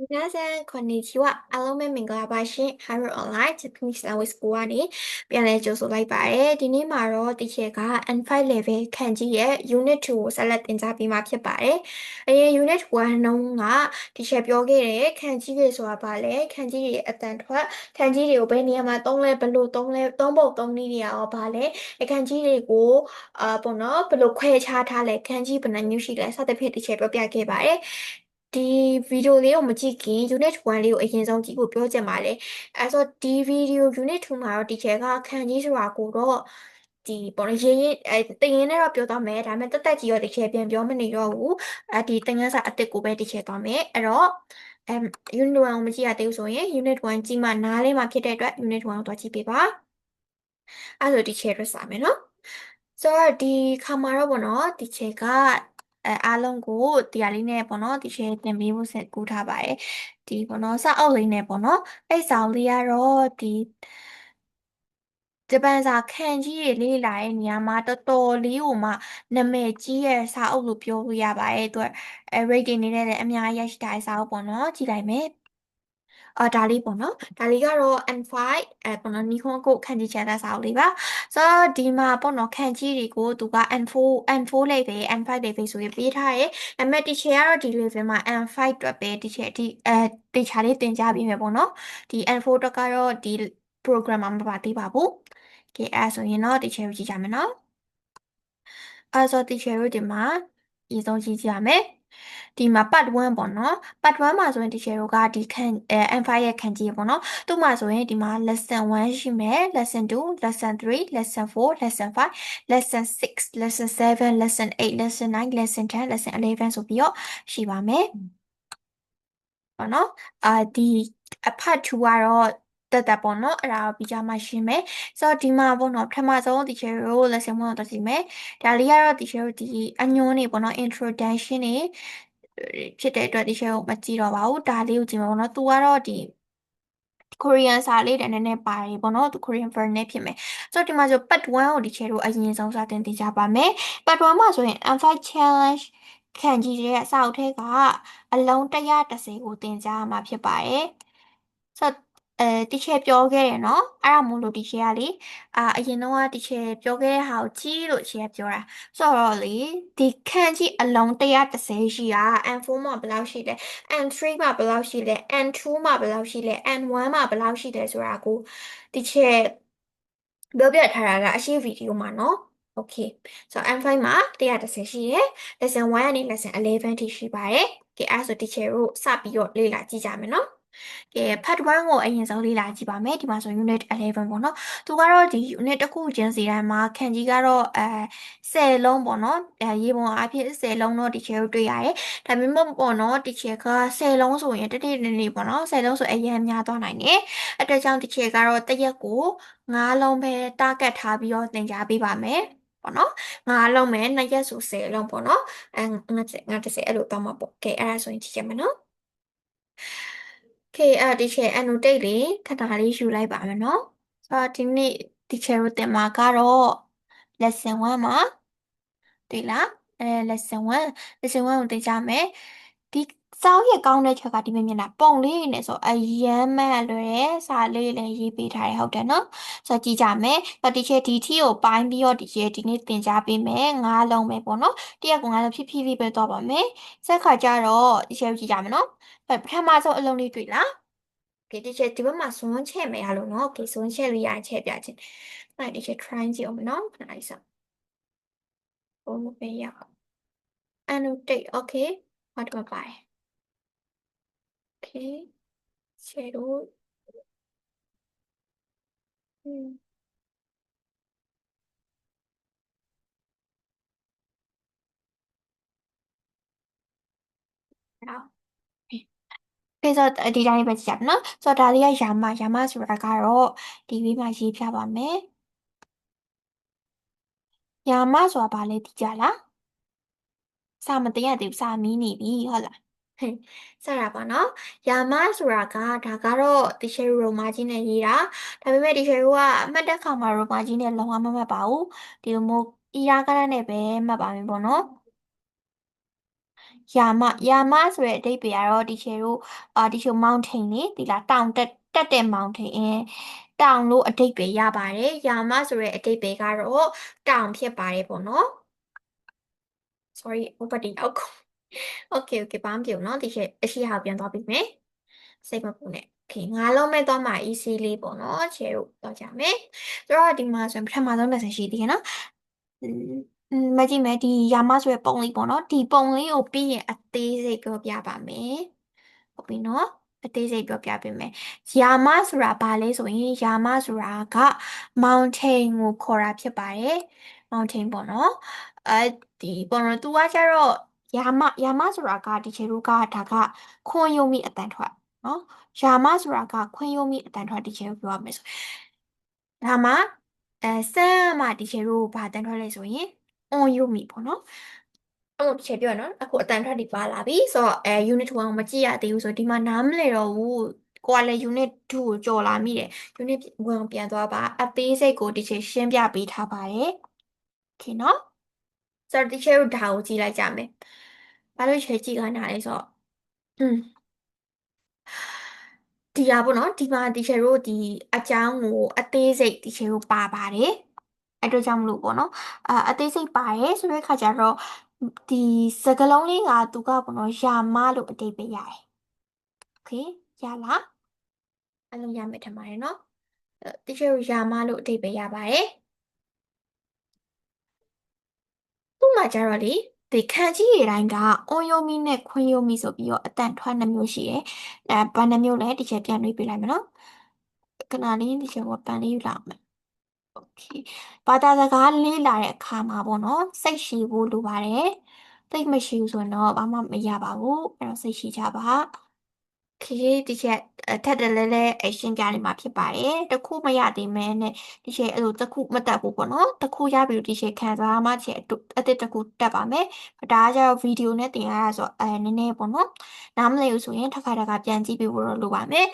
皆さん、こんにちは。အားလုံးပဲမင်္ဂလာပါရှင်။ Harvard Online Japanese Language School ကနေပြန်လည်ကြိုဆိုလိုက်ပါတယ်။ဒီနေ့မှာတော့ဒီချက်က N5 level ခန်းကြီးရဲ့ Unit 2ကိုဆက်လက်သင်ကြားပေးမှာဖြစ်ပါတယ်။အရင် Unit 1နှုန်းကဒီချက်ပြောခဲ့တဲ့ခန်းကြီးတွေဆိုတာပါလေခန်းကြီးတွေအတန်ထွက်ခန်းကြီးတွေကိုဘယ်နေရာမှာသုံးလဲဘယ်လိုသုံးလဲသုံးဖို့သုံးနည်းတွေရောပါလေအခန်းကြီးတွေကိုအာပေါ့နော်ဘယ်လိုခွဲခြားထားလဲခန်းကြီးဘယ်နှမျိုးရှိလဲစသဖြင့်ဒီချက်ပြောပြခဲ့ပါတယ်။ ဒီဗီဒီယိုလေးကိုမကြည့်ခင် unit 1လေးကိုအရင်ဆုံးကြည့်ဖို့ပြောချင်ပါတယ်အဲဆိုဒီဗီဒီယို unit 2မှာတော့ဒီချက်ကခန်းကြီးဆိုတာကိုတော့ဒီပေါ်ရင်းရင်အဲတင်ရင်နဲ့တော့ပြောသွားမယ်ဒါပေမဲ့တက်တက်ကြီးရောဒီချက်ပြန်ပြောမနေတော့ဘူးအဲဒီတင်ငန်းစာအစ်စ်ကိုပဲဒီချက်သွားမယ်အဲ့တော့အဲ unit 1ကိုမကြည့်ရသေးဘူးဆိုရင် unit 1ကြည့်မှနားလေးမှာဖြစ်တဲ့အတွက် unit 1ကိုသွားကြည့်ပေးပါအဲ့ဆိုဒီချက်ရစမယ်နော်ဆိုတော့ဒီခါမှာတော့ဗောနော်ဒီချက်က အဲအားလုံးကိုတရားလေးနဲ့ပေါ့နော်ဒီရှယ်တင်ပေးဖို့ဆက်ကူးထားပါတယ်ဒီပေါ့နော်စာအုပ်လေးနဲ့ပေါ့နော်အဲ့စာအုပ်လေးကတော့ဒီဂျပန်စာခန့်ကြီးတွေလေ့လာတဲ့နေရာမှာတော်တော်လေးကိုမှနာမည်ကြီးရဲ့စာအုပ်လို့ပြောလို့ရပါတယ်သူအဲ rating နေနဲ့လည်းအများကြီးရရှိထားတဲ့စာအုပ်ပေါ့နော်ကြည့်လိုက်မယ် အော်ဒါလေးပေါ့နော်ဒါလေးကတော့ N5 အဲပေါ့နော်နီခွန်ကိုခန့်ကြီးချန်တဲ့စာအုပ်လေးပါဆိုတော့ဒီမှာပေါ့နော်ခန့်ကြီးတွေကိုသူက N4 N4 level N5 level ဆိုပြီးပေးထားတယ်ဒါပေမဲ့ teacher ကတော့ဒီ level မှာ N5 အတွက်ပဲ teacher ဒီအဲ teacher လေးသင်ကြားပေးမယ်ပေါ့နော်ဒီ N4 အတွက်ကတော့ဒီ program မှာမပါသေးပါဘူးကဲအဲဆိုရင်တော့ teacher ကိုကြည့်ကြမယ်နော်အဲဆို teacher တို့ဒီမှာအရင်ဆုံးကြည့်ကြရမယ် ဒီမှာ part 1ပေါ့နော် part 1မှာဆိုရင် teacher တို့ကဒီခန်းအဲ M5 ရဲ့ခန်းကြီးပေါ့နော်သူ့မှာဆိုရင်ဒီမှာ lesson 1ရှိမယ် lesson 2 lesson 3 lesson 4 lesson 5 lesson 6 lesson 7 lesson 8 lesson 9 lesson 10 lesson 11ဆိုပြီးတော့ရှိပါမယ်ပေါ့နော်အာဒီအဖတ်2ကတော့ တက်တက်ပေါ့နော်အဲ့ဒါပြီးကြမှရှင်းမယ်ဆိုတော့ဒီမှာပေါ့နော်ပထမဆုံး teacher တို့ lesson 1ကိုတက်စီမယ်ဒါလေးကတော့ teacher တို့ဒီအညွှန်းနေပေါ့နော် introduction နေဖြစ်တဲ့အတွက် teacher ကိုမကြည့်တော့ပါဘူးဒါလေးကိုကြည့်မှာပေါ့နော်သူကတော့ဒီ Korean စာလေးတည်းနည်းနည်းပါတယ်ပေါ့နော်သူ Korean version နဲ့ဖြစ်မယ်ဆိုတော့ဒီမှာဆို part 1ကိုဒီချေတို့အရင်ဆုံးစတင်သိကြပါမယ် part 1မှာဆိုရင် M5 challenge ခံကြည့်တဲ့အစာအုပ်ထဲကအလုံး130ကိုသင်ကြားမှာဖြစ်ပါတယ်ဆိုတော့ အဲတီချေပြောခဲ့တယ်နော်အဲ့ဒါမို့လို့တီချေကလေအာအရင်တော့တီချေပြောခဲ့တဲ့ဟာကိုကြည့်လို့ချေကပြောတာဆိုတော့လေဒီခန့်ကြီးအလုံး130ရှိတာ N4 မှာဘယ်လောက်ရှိလဲ N3 မှာဘယ်လောက်ရှိလဲ N2 မှာဘယ်လောက်ရှိလဲ N1 မှာဘယ်လောက်ရှိလဲဆိုတာကိုတီချေပြောပြထားတာကအရှိဗီဒီယိုမှာနော် Okay ဆိုတော့ M5 မှာ130ရှိရယ် lesson 1ကနေ lesson 11ထိရှိပါတယ်။ကဲအဲ့ဆို teacher တို့စပြီးတော့လေ့လာကြည့်ကြမယ်နော်။ ကဲ part 1ကိုအရင်ဆုံးလေ့လာကြည့်ပါမယ်ဒီမှာဆို unit 11ပေါ့နော်သူကတော့ဒီ unit တစ်ခုချင်းစီတိုင်းမှာခန့်ကြီးကတော့အဲ10လုံးပေါ့နော်အဲရေပုံအဖြစ်10လုံးတော့ teacher တို့တွေ့ရတယ်ဒါပေမဲ့ပေါ့နော် teacher က10လုံးဆိုရင်တတိတနေ့ပေါ့နော်10လုံးဆိုအရင်များသွားနိုင်တယ်အဲတကြောင့် teacher ကတော့တရက်ကို9လုံးပဲ target ထားပြီးတော့သင်ကြားပေးပါမယ်ပေါ့နော်ငါလုံးမယ်နှစ်ရက်ဆို10လုံးပေါ့နော်အဲငါငါ30အဲ့လိုတော့မှာပေါ့ကဲအဲ့ဒါဆိုရင်ကြည့်ကြမယ်နော် Okay အဲ့ဒီချေ annotate လေးခဏလေးယူလိုက်ပါမယ်နော်ဆိုတော့ဒီနေ့ဒီချေကိုတင်မှာကတော့ lesson 1မှာတွေ့လားအဲ lesson 1 lesson 1ကိုတင်ကြမယ် ဒီစောင်းရကောင်းတဲ့ချက်ကဒီမြင်တာပုံလေးနဲ့ဆိုအရန်မှန်လွယ်တယ်စာလေးလည်းရေးပေးထားတယ်ဟုတ်တယ်နော်ဆိုတော့ကြည့်ကြမယ်ဆိုတော့ဒီချက်ဒီထီကိုပိုင်းပြီးတော့ဒီချက်ဒီနေ့သင်ကြားပေးမယ်ငါးလုံးပဲပေါ့နော်တရက်ကငါးလုံးဖြည်းဖြည်းလေးပဲတော့ပါမယ်ဆက်ခါကျတော့ဒီချက်ကြည့်ကြမယ်နော်ပထမဆုံးအလုံးလေးတွေ့လားကဲဒီချက်ဒီဘက်မှာစွန်းချက်မယ်ရလို့နော်ကဲစွန်းချက်လေးရချက်ပြချင်းအဲ့ဒီချက် try ကြည့်အောင်နော်ခဏလေးစဘုံမပေးရအောင် annotate okay ဟောဒီမှာပါတယ် okay ချက်တို့อืม好ကဲဆိုတော့ဒီတိုင်းပဲကြည့်ကြမယ်နော်ဆိုတော့ဒါလေးကယာမယာမဆိုတာကတော့ဒီဘေးမှာရေးပြပါမယ်ယာမဆိုတာဘာလဲသိကြလားစာမသိရသေးဘူးစာမီးနေပြီဟုတ်လား ဟဲ့စတာပါနော်ယာမဆိုတာကဒါကတော့တီရှယ်ရိုမာကြီးနဲ့ရေးတာဒါပေမဲ့တီရှယ်ရိုကအမှတ်တက်ခါမှာရိုမာကြီးနဲ့လုံးဝမမှတ်ပါဘူးဒီလိုမျိုးအီရာကရနဲ့ပဲမှတ်ပါမယ်ပေါ့နော်ယာမယာမဆိုတဲ့အဓိပ္ပာယ်ကတော့ဒီချေတို့အာဒီချေ mountain လေဒီလားတောင်တက်တက်တဲ့ mountain အင်းတောင်လို့အဓိပ္ပာယ်ရပါတယ်ယာမဆိုတဲ့အဓိပ္ပာယ်ကတော့တောင်ဖြစ်ပါတယ်ပေါ့နော် sorry ဥပဒေအောက်ကို okay okay ဘာမှမပြောနော်ဒီချေအရှိဟာပြန်သွားပြီမယ်စိတ်မပူနဲ့ okay ငါလုံးမဲ့သွားမှာ easy လေးပေါ့နော်ချေတို့တော့ကြမယ်ဆိုတော့ဒီမှာဆိုရင်ပထမဆုံး lesson ရှိသေးတယ်နော်อืมမကြည့်မယ်ဒီယာမဆိုတဲ့ပုံလေးပေါ့နော်ဒီပုံလေးကိုပြီးရင်အသေးစိတ်ပြောပြပါမယ်ဟုတ်ပြီနော်အသေးစိတ်ပြောပြပေးမယ်ယာမဆိုတာဘာလဲဆိုရင်ယာမဆိုတာက mountain ကိုခေါ်တာဖြစ်ပါတယ် mountain ပေါ့နော်အဲဒီပေါ့နော်သူကကျတော့ ယာမယာမဆိုတာကဒီချေတို့ကဒါကခွန်ယုံမိအတန်ထွက်နော်ယာမဆိုတာကခွန်ယုံမိအတန်ထွက်ဒီချေတို့ပြောရမယ်ဆိုဒါမှအဲဆန်းမှဒီချေတို့ဘာတန်ထွက်လဲဆိုရင် on ယုံမိပေါ့နော်အခုတစ်ချက်ပြောရနော်အခုအတန်ထွက်ဒီပါလာပြီဆိုတော့အဲ unit 2အောင်မကြည့်ရသေးဘူးဆိုဒီမှာနားမလည်တော့ဘူးကိုကလည်း unit 2ကိုကြော်လာမိတယ် unit 1ပြန်သွားပါအသေးစိတ်ကိုဒီချက်ရှင်းပြပေးထားပါတယ်โอเคနော် ဆိုတော့ဒီချက်တို့ဒါကိုကြည့်လိုက်ကြမယ်ဘာလို့ချက်ကြည့်ခိုင်းတာလဲဆိုတော့อืมဒီဟာပေါ့နော်ဒီမှာဒီချက်တို့ဒီအကြောင်းကိုအသေးစိတ်ဒီချက်တို့ပါပါတယ်အဲ့တော့ကြောင့်မလို့ပေါ့နော်အာအသေးစိတ်ပါရဲဆိုတဲ့ခါကျတော့ဒီစကလုံးလေးကသူကပေါ့နော်ယာမလို့အတိတ်ပဲရတယ်โอเคရလားအလုံးရမယ်ထင်ပါတယ်နော်တိကျယာမလို့အတိတ်ပဲရပါတယ် မှာကျတော့လေဒီခံကြီးရတိုင်းကအွန်ယိုမီနဲ့ခွင်းယိုမီဆိုပြီးတော့အတန်ထွက်နှမျိုးရှိတယ်။အဲဘာနှမျိုးလဲဒီချက်ပြန်နှွေးပြလိုက်မယ်နော်။ခဏလေးဒီချက်ကိုပန်လေးယူလာမယ်။ Okay ဘာသာစကားလေ့လာတဲ့အခါမှာပေါ့နော်စိတ်ရှိဖို့လိုပါတယ်။စိတ်မရှိဘူးဆိုရင်တော့ဘာမှမရပါဘူး။အဲ့တော့စိတ်ရှိကြပါ။ခေဒီချက် ထပ်တလဲလဲအရှင်းပြနေမှာဖြစ်ပါတယ်တခုမရသေးမဲနဲ့ဒီချက်အဲ့လိုတခုမတက်ဘူးပေါ့နော်တခုရပြီဒီချက်ခံစားမှချက်အတစ်တခုတက်ပါမယ်ဒါကကျတော့ဗီဒီယိုနဲ့တင်ရတာဆိုအဲနည်းနည်းပေါ့နော်နားမလည်ဘူးဆိုရင်တစ်ခါတခါပြန်ကြည့်ပေးဖို့တော့လိုပါမယ်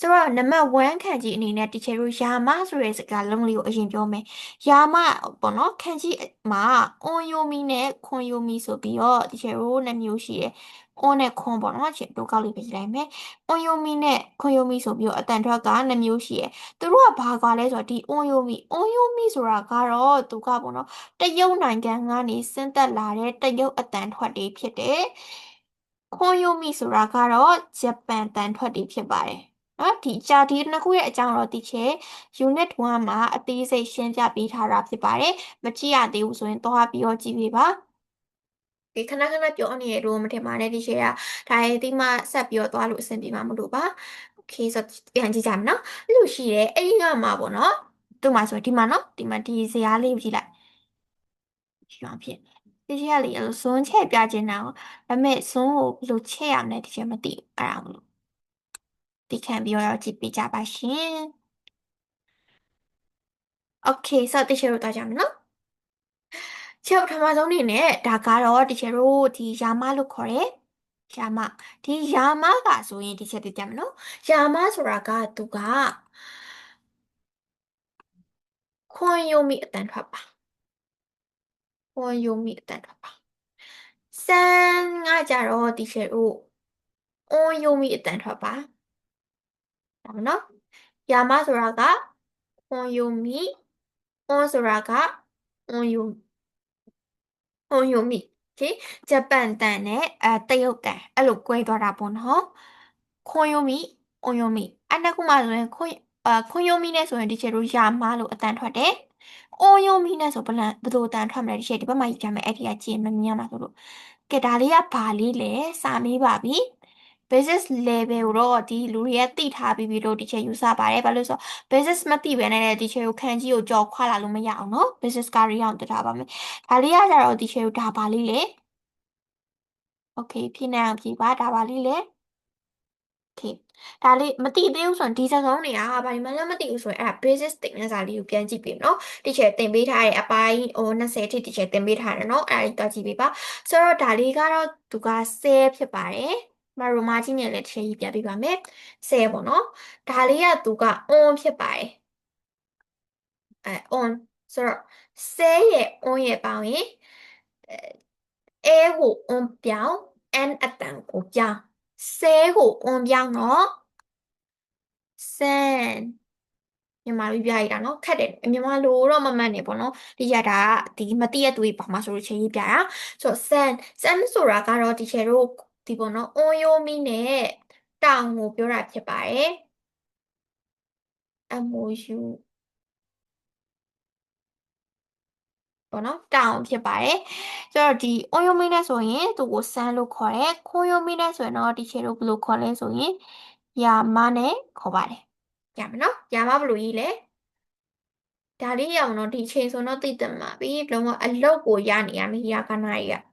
ဆိုတော့နံပါတ်1ခန့်ကြီးအနေနဲ့ဒီချက်တို့ယာမဆိုတဲ့စကားလုံးလေးကိုအရင်ပြောမယ်ယာမပေါ့နော်ခန့်ကြီးမှာအွန်ယိုမီနဲ့ခွန်ယိုမီဆိုပြီးတော့ဒီချက်တို့နှစ်မျိုးရှိတယ် on နဲ့ con ပေါ့နော်ချက်တို့ကောက်လေးပဲကြည့်လိုက်မယ် on ယိုမီနဲ့ခွန်ယိုမီဆိုပြီးတော့အတန်ထွက်က2မျိုးရှိရယ်သူတို့ကဘာကွာလဲဆိုတော့ဒီ on ယိုမီ on ယိုမီဆိုတာကတော့သူကပေါ့နော်တရုတ်နိုင်ငံကနေဆင်းသက်လာတဲ့တရုတ်အတန်ထွက်တွေဖြစ်တယ်ခွန်ယိုမီဆိုတာကတော့ဂျပန်တန်ထွက်တွေဖြစ်ပါတယ်နော်ဒီကြာဒီနှစ်ခုရဲ့အကြောင်းတော့ဒီချေ unit 1မှာအသေးစိတ်ရှင်းပြပေးထားတာဖြစ်ပါတယ်မကြည့်ရသေးဘူးဆိုရင်တော့ပြီးတော့ကြည့်ပေးပါ ဒီခဏခဏပြောနေရလို့မထင်ပါနဲ့ဒီ share ကဒါရေးဒီမှာဆက်ပြီးတော့သွားလို့အဆင်ပြေမှာမလို့ပါ okay ဆိုပြန်ကြည့်ကြမယ်နော်အဲ့လိုရှိတယ်အဲ့ဒီကမှာပေါ့နော်သူ့မှာဆိုဒီမှာနော်ဒီမှာဒီဇာတ်လေးကြည့်လိုက်ဒီအောင်ဖြစ်ဒီဇာတ်လေးအဲ့လိုဇွန်းချက်ပြခြင်းတာကိုဒါပေမဲ့ဇွန်းကိုဘယ်လိုချက်ရမလဲဒီချက်မသိအဲ့ဒါမလို့ဒီခံပြီးတော့ကြည့်ပေးကြပါရှင် okay ဆိုတော့ဒီချက်ကိုတော့ကြမယ်နော် ချက်ပထမဆုံးအနေနဲ့ဒါကတော့ဒီချက်တို့ဒီယာမလို့ခေါ်တယ်ယာမဒီယာမကဆိုရင်ဒီချက်သိကြမလို့ယာမဆိုတာကသူကခွန်ယုံမိအတန်ထွက်ပါခွန်ယုံမိအတန်ထွက်ပါစမ်းကကြတော့ဒီချက်တို့အွန်ယုံမိအတန်ထွက်ပါဒါမနော်ယာမဆိုတာကခွန်ယုံမိအွန်ဆိုတာကအွန်ယုံ ဟွန်ယိုမိโอเคဂျပန်တန်နဲ့အဲတရုတ်တန်အဲ့လို꿰သွားတာပေါ့နော်ခွန်ယိုမိအွန်ယိုမိအဲ့နှစ်ခုမှဆိုရင်ခွန်အာခွန်ယိုမိနဲ့ဆိုရင်ဒီချက်တို့ယာမလို့အတန်ထွက်တယ်အွန်ယိုမိနဲ့ဆိုဘယ်လန်ဘယ်လိုအတန်ထွက်မလဲဒီချက်ဒီဘက်မှာကြည့်မယ်အဲ့ဒီကကြည့်မမြင်မှာဆိုလို့ကဲဒါလေးကဘာလေးလဲစာမေးပါပြီ basis level ကိုတော့ဒီလူတွေကသိထားပြီးပြီးတော့ဒီချက်ယူဆပါတယ်ဘာလို့ဆို basis မသိဘဲနဲ့ဒီချက်ကိုခန်းကြီးကိုကြော်ခွာလာလို့မရအောင်နော် basis ကရအောင်တထားပါမယ်ဒါလေးကကြတော့ဒီချက်ကိုဒါပါလေးလေ okay ဖြစ်နေအောင်ဖြေပါဒါပါလေးလေ okay ဒါလေးမသိသေးဘူးဆိုရင်ဒီစကားတွေကဘာမှလည်းမသိဘူးဆိုရင်အဲ့ဒါ basis တင်တဲ့စာလေးကိုပြန်ကြည့်ပေးနော်ဒီချက်တင်ပေးထားတဲ့အပိုင်းဟို20ထိဒီချက်တင်ပေးထားတယ်နော်အဲ့ဒါလေးတော့ကြည့်ပေးပါဆိုတော့ဒါလေးကတော့သူက10ဖြစ်ပါတယ် မရိုမာကြီးနဲ့လည်းတစ်ချက်ရေးပြပေးပါမယ်10ပေါ့နော်ဒါလေးကသူက on ဖြစ်ပါတယ်အဲ on ဆိုတော့10ရဲ့ on ရဲ့ပေါင်းရင်အဲ a ကို on ပြောင်း n အတန်ကိုပြောင်းဆဲကို on ပြောင်းနော် san မြန်မာလိုပြရတာနော်ခက်တယ်မြန်မာလိုတော့မမှန်နေပေါ့နော်ဒီရတာဒီမတိရသူတွေပါမှာဆိုလို့ချင်းရေးပြတာဆိုတော့ san san ဆိုတာကတော့ဒီချေတို့ ဒီပေါ့နော် on ယိုမီနဲ့တောင်ကိုပြောတာဖြစ်ပါတယ် MOU ပေါ့နော်တောင်ဖြစ်ပါတယ်ဆိုတော့ဒီ on ယိုမီနဲ့ဆိုရင်သူ့ကို san လို့ခေါ်တယ်ခွန်ယိုမီနဲ့ဆိုရင်တော့ဒီချေတို့ဘယ်လိုခေါ်လဲဆိုရင်ယာမနဲ့ခေါ်ပါတယ်ရမယ်နော်ယာမဘယ်လိုရေးလဲဒါလေးရအောင်တော့ဒီချိန်ဆိုတော့သိတယ်မှာပြီလုံးဝအလောက်ကိုရနေရမယ်ရာခဏကြီးက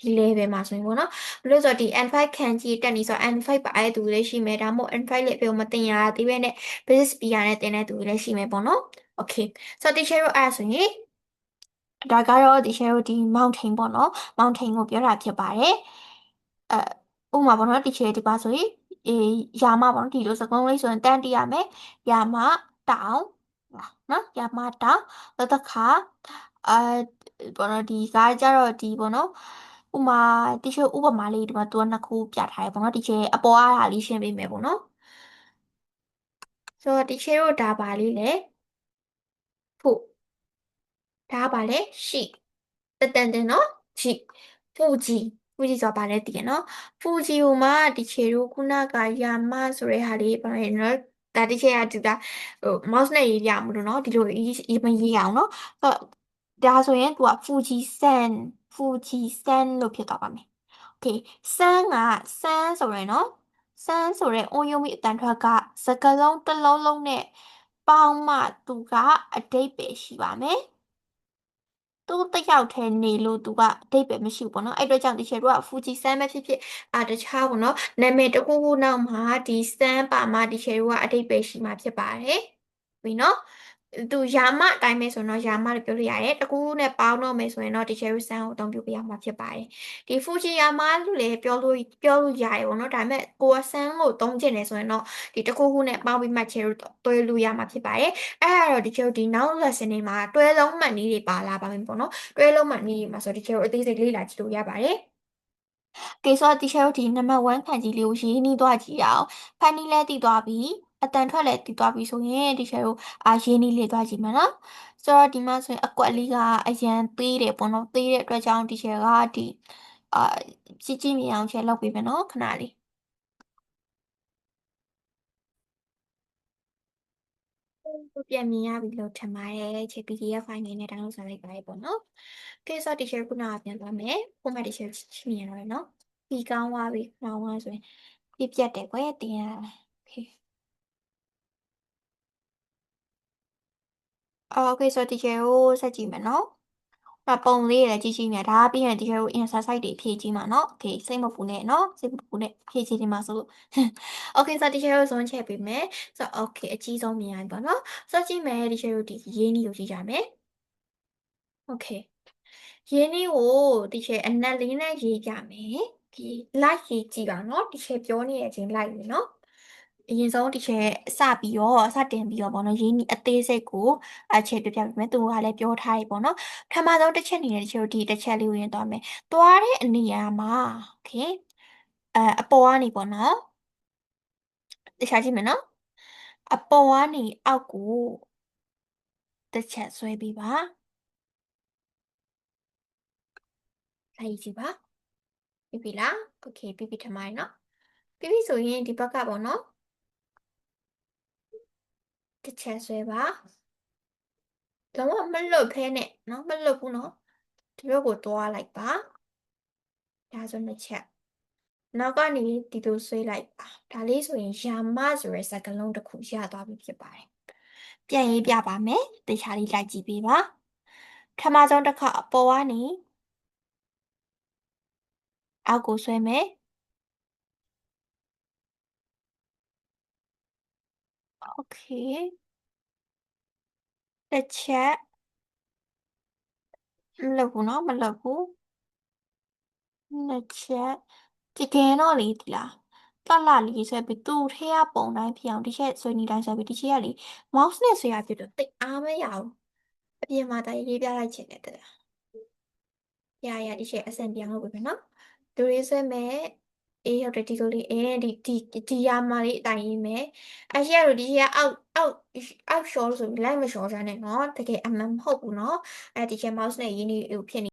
ဒီ level မှာဆိုရင်ပေါ့နော်ဘလို့ဆိုတော့ဒီ N5 ခံကြီးတက်နေဆို N5 ပါတဲ့သူလည်းရှိမယ်ဒါမှမဟုတ် N5 လေးပြောမတင်ရသေးပဲနဲ့ basic speaker နဲ့တင်တဲ့သူလည်းရှိမယ်ပေါ့နော် okay ဆိုတော့ဒီ share အဲ့ဆိုရင်ဒါကတော့ဒီ share ဒီ mountain ပေါ့နော် mountain ကိုပြောတာဖြစ်ပါတယ်အဲဥပမာပေါ့နော်ဒီ share ဒီပါဆိုရင်အေးယာမပေါ့နော်ဒီလိုစကုံးလေးဆိုရင်တန်းတရမယ်ယာမတောင်နော်ယာမတောင်နောက်တစ်ခါအဲဘောနော်ဒီကကြတော့ဒီဘောနော် ဥမာ teacher ဥပမာလေးဒီမှာသူကနှစ်ခုပြထားတယ်ပေါ့နော် teacher အပေါ်အားဟာလေးရှင်းပေးမယ်ပေါ့နော် so teacher တို့ဒါပါလေးလေဖို့ဒါပါလေရှိတတန်တင်နော်ဂျီဖူဂျီဖူဂျီဆိုတာဗာလဲတည်ရနော်ဖူဂျီဟိုမှာတီချေတို့ခုနကယာမဆိုတဲ့ဟာလေးဗာလဲနော်ဒါတီချေကဒီကဟို mouse နဲ့ရေးရမလို့နော်ဒီလိုရေးမရေးအောင်နော်အဲ့ဒါဆိုရင် तू က Fuji San ဖူဂျီဆန်လို့ဖြစ်သွားပါမယ်။ Okay ဆန်ကဆန်ဆိုရယ်နော်ဆန်ဆိုရယ်အွန်ယုံမီအတန်ထွက်ကစကလုံးတစ်လုံးလုံးနဲ့ပေါင်းမှသူကအတိတ်ပဲရှိပါမယ်။သူတယောက်တည်းနေလို့သူကအတိတ်ပဲမရှိဘူးပေါ့နော်။အဲ့တော့ကြောင့်ဒီချေတို့ကဖူဂျီဆန်ပဲဖြစ်ဖြစ်အာတခြားပေါ့နော်။နာမည်တစ်ခုခုနောက်မှာဒီဆန်ပါမှဒီချေတို့ကအတိတ်ပဲရှိမှာဖြစ်ပါတယ်။ပြီနော်။ သူယာမအတိုင်းပဲဆိုတော့ယာမလို့ပြောလို့ရတယ်တကူနဲ့ပေါင်းတော့မယ်ဆိုရင်တော့ဒီ cherry sun ကိုအသုံးပြုပေးရမှာဖြစ်ပါတယ်ဒီ fuji yama လို့လည်းပြောလို့ပြောလို့ရတယ်ပေါ့နော်ဒါပေမဲ့ကိုက sun ကိုသုံးချင်တယ်ဆိုရင်တော့ဒီတကူခုနဲ့ပေါင်းပြီးမှ cherry တွဲလို့ရမှာဖြစ်ပါတယ်အဲ့ဒါတော့ဒီ cherry ဒီ now lesson တွေမှာတွဲလုံးမှတ်နည်းတွေပါလာပါမယ်ပေါ့နော်တွဲလုံးမှတ်နည်းတွေမှာဆိုဒီ cherry အသေးစိတ်လေ့လာကြည့်လို့ရပါတယ်ကဲဆိုတော့တီချာတို့ဒီနံပါတ်1ခန့်ကြီးလေးကိုရေးနှီးသွားကြည့်အောင်ဖန်နီးလဲတည်သွားပြီ အတန်ထွက်လည်းတည်သွားပြီဆိုရင်တီချာတို့အာရေးနှီးလေးသွားကြည့်မယ်နော်ဆိုတော့ဒီမှာဆိုရင်အကွက်လေးကအရန်သေးတယ်ပေါ့နော်သေးတဲ့အတွက်ကြောင့်တီချာကဒီအာကြည့်ကြည့်မြင်အောင်ချက်လုပ်ပေးမယ်နော်ခဏလေးပြန်မြင်ရပြီလို့ထင်ပါတယ်ခြေ PDF file နေနဲ့ download လုပ်လိုက်ပါရပေါ့နော်။ကဲဆိုတော့ teacher ခုနကပြန်သွားမယ်။ format teacher မြင်ရတော့နော်။ပြီးကောင်းသွားပြီ။နောက်မှဆိုရင်ပြပြတ်တယ်ကွယ်တင်ရ။ Okay ။ Okay ဆိုတော့ teacher ကိုဆက်ကြည့်မယ်နော်။ဒါပုံလေးရကြည့်ကြည့်မြဒါပြီးရင် teacher ကို answer site တွေဖြည့်ကြည့်မှာနော်။ Okay စိတ်မပူနဲ့နော်။စိတ်မပူနဲ့ဖြည့်ကြည့်ဒီမှာဆိုလို့ Okay ဆိုတော့ teacher ကိုဇွန်ချက်ပေးမယ်။ဆိုတော့ okay အကြီးဆုံးမြင်ရပြီပေါ့နော်။ဆိုတော့ကြည့်မယ် teacher ကိုဒီရေးနည်းကိုကြည့်ကြမယ်။ Okay ရင်းနှီးကိုဒီချေအနက်လေးနဲ့ရေးကြမယ်ဒီ like ရေးကြည့်ပါနော်ဒီချေပြောနေတဲ့အချိန် like လေနော် အရင်ဆုံးဒီချေစပြီးတော့စတင်ပြီးတော့ပေါ့နော်ရင်းနှီးအသေးစိတ်ကိုအခြေပြပြပေးမယ်သူကလည်းပြောထားပြီပေါ့နော်ပထမဆုံးတစ်ချက်အနေနဲ့ဒီချေဒီတစ်ချက်လေးကိုရင်သွားမယ်သွားတဲ့အနေအရာမှာ okay အဲအပေါ်ကနေပေါ့နော်တခြားကြည့်မယ်နော်အပေါ်ကနေအောက်ကိုတစ်ချက်ဆွဲပြီးပါလိုက်ကြည့်ပါပြီပြီလားโอเคပြီပြီထမိုင်းเนาะပြီပြီဆိုရင်ဒီဘက်ကပေါ့နော် တစ်ချက်ဆွဲပါလုံးဝမလွတ်ဖဲနဲ့เนาะမလွတ်ဘူးเนาะဒီဘက်ကိုသွားလိုက်ပါဒါဆိုနှစ်ချက်နောက်ကနေဒီလိုဆွဲလိုက်ပါဒါလေးဆိုရင်ယာမဆိုရဲစကလုံးတစ်ခုရသွားပြီဖြစ်ပါတယ်ပြန်ရေးပြပါမယ်တေချာလေးလိုက်ကြည့်ပေးပါခမဆုံးတစ်ခါအပေါ်ကနေအောက်ကိုဆွဲမယ် โอเคတစ်ချက်မလုပ်ဘူးเนาะမလုပ်ဘူးနှစ်ချက်တကယ်တော့လေဒီလားတလလေးဆွဲပြီးသူ့ထဲကပုံတိုင်းဖြစ်အောင်ဒီချက်ဆွဲနေတိုင်းဆွဲပြီးဒီချက်ကလေ mouse နဲ့ဆွဲရပြတော့တိတ်အားမရဘူးအပြင်မှာတိုင်ရေးပြလိုက်ချင်တယ်တဲ့ရရဒီချက်အဆင်ပြောင်းလုပ်ပေးမယ်နော် လူတွေဆွဲမယ် အေးဟုတ်တယ်ဒီကိုလေးအင်းဒီဒီဒီယာမလေးအတိုင်းရေးမယ်အရှိကတော့ဒီယာအောက်အောက်အောက်ရှော့ဆိုပြီးလိုက်မရှော့ရနဲ့နော်တကယ်အမှန်မဟုတ်ဘူးနော်အဲဒီက mouse နဲ့ရင်းနှီးဖြစ်နေ